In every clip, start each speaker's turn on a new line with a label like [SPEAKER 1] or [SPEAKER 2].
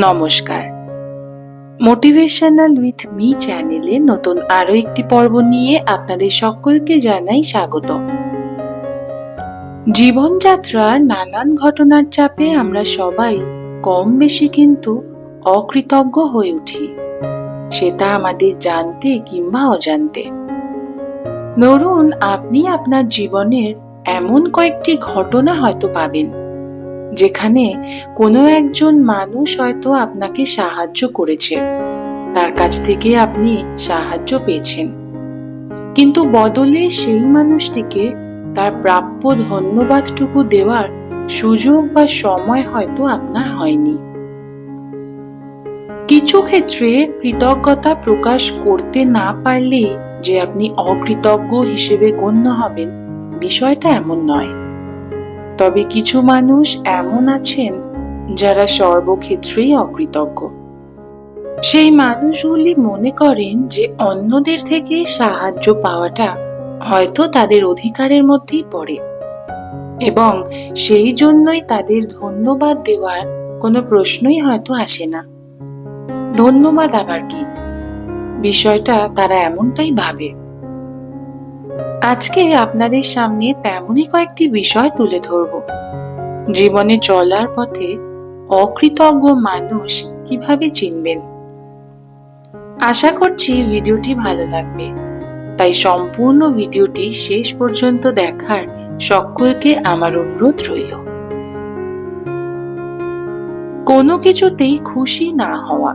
[SPEAKER 1] নমস্কার। Motivational with me চ্যানেলে নতুন আরও একটি পর্ব নিয়ে আপনাদের সকলকে জানাই স্বাগত জীবনযাত্রার নানান ঘটনার চাপে আমরা সবাই কম বেশি কিন্তু অকৃতজ্ঞ হয়ে উঠি। সেটা আমাদের জানতে কিংবা অজান্তে। ধরুন, আপনি আপনার জীবনের এমন কয়েকটি ঘটনা হয়তো পাবেন। যেখানে কোনো একজন মানুষ হয়তো আপনাকে সাহায্য করেছে। তার কাছ থেকে আপনি সাহায্য পেয়েছেন। কিন্তু বদলে সেই মানুষটিকে তার প্রাপ্য ধন্যবাদটুকু দেওয়ার সুযোগ বা সময় হয়তো আপনার হয়নি। কিছু ক্ষেত্রে কৃতজ্ঞতা প্রকাশ করতে না পারলে যে আপনি অকৃতজ্ঞ হিসেবে গণ্য হবেন বিষয়টা এমন নয়। তবে কিছু মানুষ এমন আছেন যারা সর্বক্ষেত্রেই অকৃতজ্ঞ। সেই মানুষগুলি মনে করেন যে অন্যদের থেকে সাহায্য পাওয়াটা হয়তো তাদের অধিকারের মধ্যেই পড়ে এবং সেই জন্যই তাদের ধন্যবাদ দেওয়ার কোনো প্রশ্নই হয়তো আসে না। ধন্যবাদ আবার কি? বিষয়টা তারা এমনটাই ভাবে। আজকে আপনাদের সামনে তেমনই কয়েকটি বিষয় তুলে ধরব। জীবনে চলার পথে অকৃতজ্ঞ মানুষ কীভাবে চিনবেন? আশা করছি ভিডিওটি ভালো লাগবে। তাই সম্পূর্ণ ভিডিওটি শেষ পর্যন্ত দেখার সকলকে আমার অনুরোধ রইল। কোনো কিছুতেই খুশি না হওয়া।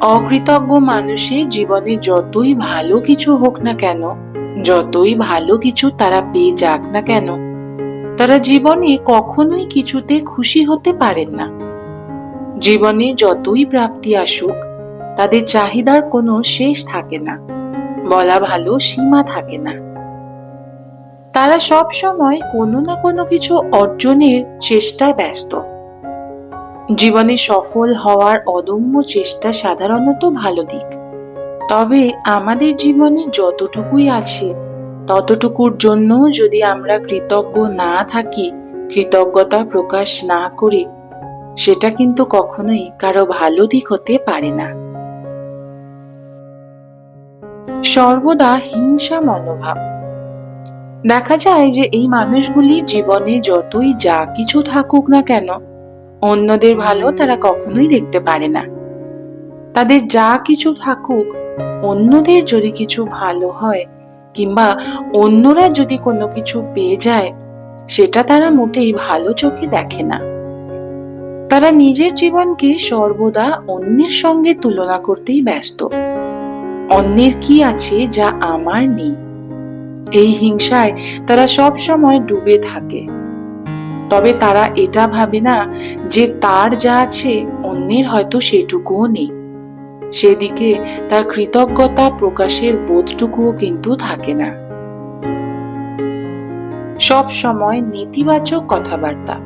[SPEAKER 1] অকৃতজ্ঞ মানুষের জীবনে যতই ভালো কিছু হোক না কেন যতই ভালো কিছু তারা পেয়ে যাক না কেন, তারা জীবনে কখনোই কিছুতে খুশি হতে পারেন না। জীবনে যতই প্রাপ্তি আসুক, তাদের চাহিদার কোনো শেষ থাকে না, বলা ভালো সীমা থাকে না। তারা সব সময় কোনো না কোনো কিছু অর্জনের চেষ্টায় ব্যস্ত। জীবনে সফল হওয়ার অদম্য চেষ্টা সাধারণত ভালো দিক। তবে আমাদের জীবনে যতটুকুই আছে, ততটুকুর জন্য যদি আমরা কৃতজ্ঞ না থাকি, কৃতজ্ঞতা প্রকাশ না করি, সেটা কিন্তু কখনোই কারও ভালো দিক হতে পারে না। সর্বদা হিংসা মনোভাব। দেখা যায় যে এই মানুষগুলির জীবনে যতই যা কিছু থাকুক না কেন, অন্যদের ভালো তারা কখনোই দেখতে পারে না। তাদের যা কিছু থাকুক অন্যদের যদি কিছু ভালো হয় কিংবা অন্যরা যদি কোনো কিছু পেয়ে যায়, সেটা তারা মোটেই ভালো চোখে দেখে না। তারা নিজের জীবনকে সর্বদা অন্যের সঙ্গে তুলনা করতেই ব্যস্ত। অন্যের কি আছে যা আমার নেই? এই হিংসায় তারা সব সময় ডুবে থাকে। তবে তারা এটা ভাবে না যে তার যা আছে অন্যের হয়তো সেটুকুও নেই। সেদিকে তার কৃতজ্ঞতা প্রকাশের বোধটুকুও কিন্তু থাকে না। সব সময় নেতিবাচক কথাবার্তা।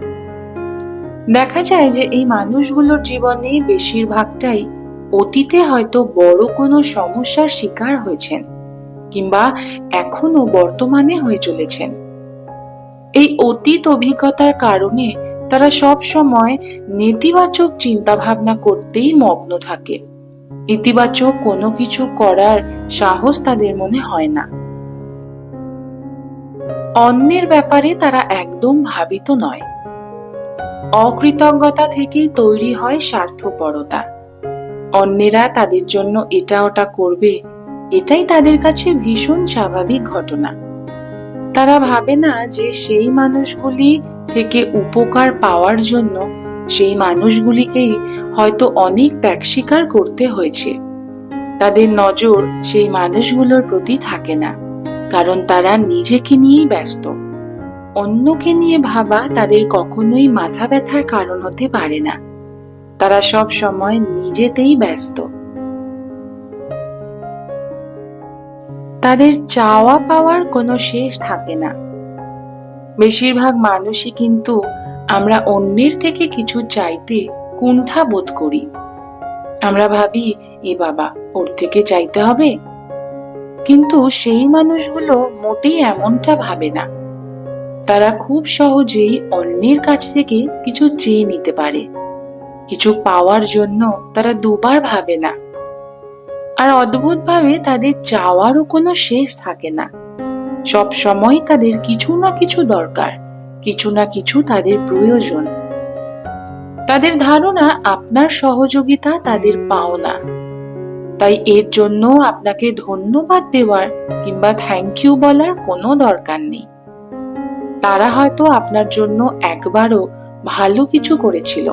[SPEAKER 1] দেখা যায় যে এই মানুষগুলোর জীবনে বেশিরভাগটাই অতীতে হয়তো বড় কোনো সমস্যার শিকার হয়েছেন কিংবা এখনও বর্তমানে হয়ে চলেছেন। এই অতীত অভিজ্ঞতার কারণে তারা সব সময় নেতিবাচক চিন্তা ভাবনা করতেই মগ্ন থাকে। ইতিবাচক কোনো কিছু করার সাহস তাদের মনে হয় না। অন্যের ব্যাপারে তারা একদম ভাবিত নয়। অকৃতজ্ঞতা থেকেই তৈরি হয় স্বার্থপরতা। অন্যেরা তাদের জন্য এটা ওটা করবে, এটাই তাদের কাছে ভীষণ স্বাভাবিক ঘটনা। তারা ভাবে না যে সেই মানুষগুলি থেকে উপকার পাওয়ার জন্য সেই মানুষগুলিকেই হয়তো অনেক ত্যাগ স্বীকার করতে হয়েছে। তাদের নজর সেই মানুষগুলোর প্রতি থাকে না, কারণ তারা নিজেকে নিয়েই ব্যস্ত। অন্যকে নিয়ে ভাবা তাদের কখনোই মাথা ব্যথার কারণ হতে পারে না। তারা সব সময় নিজেতেই ব্যস্ত। তাদের চাওয়া পাওয়ার কোনো শেষ থাকে না। বেশিরভাগ মানুষই কিন্তু আমরা অন্যের থেকে কিছু চাইতে কুণ্ঠা বোধ করি। আমরা ভাবি, এ বাবা, ওর থেকে চাইতে হবে? কিন্তু সেই মানুষগুলো মোটেই এমনটা ভাবে না। তারা খুব সহজেই অন্যের কাছ থেকে কিছু চেয়ে নিতে পারে। কিছু পাওয়ার জন্য তারা দুবার ভাবে না। আর অদ্ভুতভাবে তাদের চাওয়ারও কোনো শেষ থাকে না। সব সময় তাদের কিছু না কিছু দরকার। কিছু না কিছু তাদের প্রয়োজন। তাদের ধারণা আপনার সহযোগিতা, তাদের পাওনা। তাই এর জন্য আপনাকে ধন্যবাদ দেওয়ার কিংবা থ্যাংক ইউ বলার কোনো দরকার নেই। তারা হয়তো আপনার জন্য একবারও ভালো কিছু করেছিল।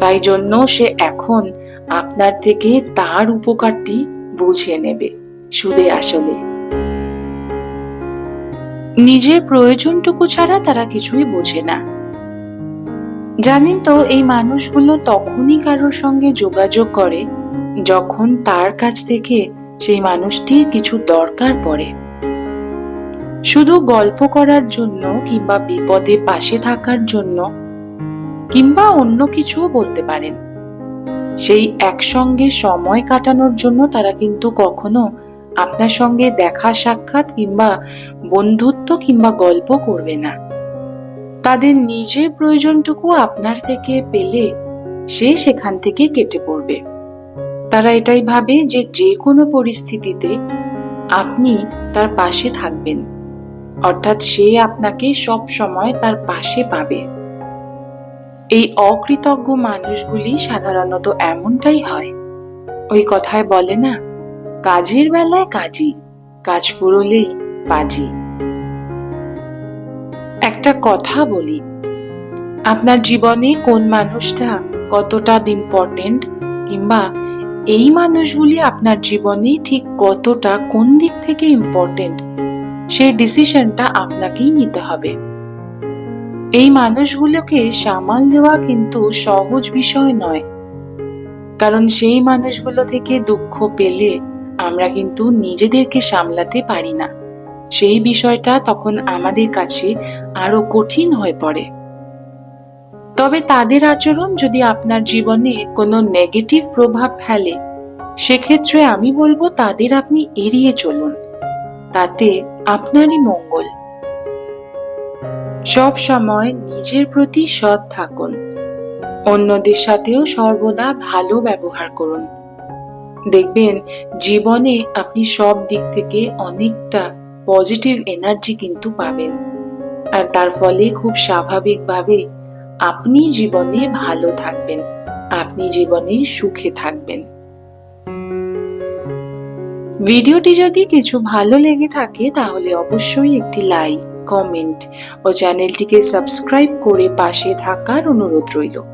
[SPEAKER 1] তাই জন্য সে এখন আপনার থেকে তার উপকারটি বুঝে নেবে। সুদে আসলে। নিজের প্রয়োজনটুকু ছাড়া তারা কিছুই বোঝে না। জানেন তো, এই মানুষগুলো তখনই কারোর সঙ্গে যোগাযোগ করে যখন তার কাছ থেকে সেই মানুষটির কিছু দরকার পড়ে। শুধু গল্প করার জন্য কিংবা বিপদে পাশে থাকার জন্য কিংবা অন্য কিছুও বলতে পারেন। সেই একসঙ্গে সময় কাটানোর জন্য তারা কিন্তু কখনো আপনার সঙ্গে দেখা, সাক্ষাৎ কিংবা বন্ধুত্ব কিংবা গল্প করবে না। তাদের নিজের প্রয়োজনটুকু আপনার থেকে পেলে সে সেখান থেকে কেটে পড়বে। তারা এটাই ভাবে যে যে কোনো পরিস্থিতিতে আপনি তার পাশে থাকবেন। অর্থাৎ সে আপনাকে সব সময় তার পাশে পাবে। এই অকৃতজ্ঞ মানুষগুলি সাধারণত এমনটাই হয়। ওই কথায় বলে না কাজের বেলায় কাজই কাজ ফুরলেই বাজি। একটা কথা বলি, আপনার জীবনে কোন মানুষটা কতটা ইম্পর্টেন্ট কিংবা এই মানুষগুলি আপনার জীবনে ঠিক কতটা কোন দিক থেকে ইম্পর্টেন্ট সেই ডিসিশনটা আপনাকেই নিতে হবে। এই মানুষগুলোকে সামাল দেওয়া কিন্তু সহজ বিষয় নয়, কারণ সেই মানুষগুলো থেকে দুঃখ পেলে আমরা কিন্তু নিজেদেরকে সামলাতে পারি না। সেই বিষয়টা তখন আমাদের কাছে আরও কঠিন হয়ে পড়ে। তবে তাদের আচরণ যদি আপনার জীবনে কোনো নেগেটিভ প্রভাব ফেলে, সেক্ষেত্রে আমি বলব তাদের আপনি এড়িয়ে চলুন। তাতে আপনারই মঙ্গল। সব সময় নিজের প্রতি সৎ থাকুন। অন্যদের সাথেও সর্বদা ভালো ব্যবহার করুন। দেখবেন জীবনে আপনি সব দিক থেকে অনেকটা পজিটিভ এনার্জি কিন্তু পাবেন। আর তার ফলে খুব স্বাভাবিকভাবে আপনি জীবনে ভালো থাকবেন, আপনি জীবনে সুখে থাকবেন। ভিডিওটি যদি কিছু ভালো লেগে থাকে তাহলে অবশ্যই একটি লাইক কমেন্ট ও চ্যানেলটিকে সাবস্ক্রাইব করে পাশে থাকার অনুরোধ রইল।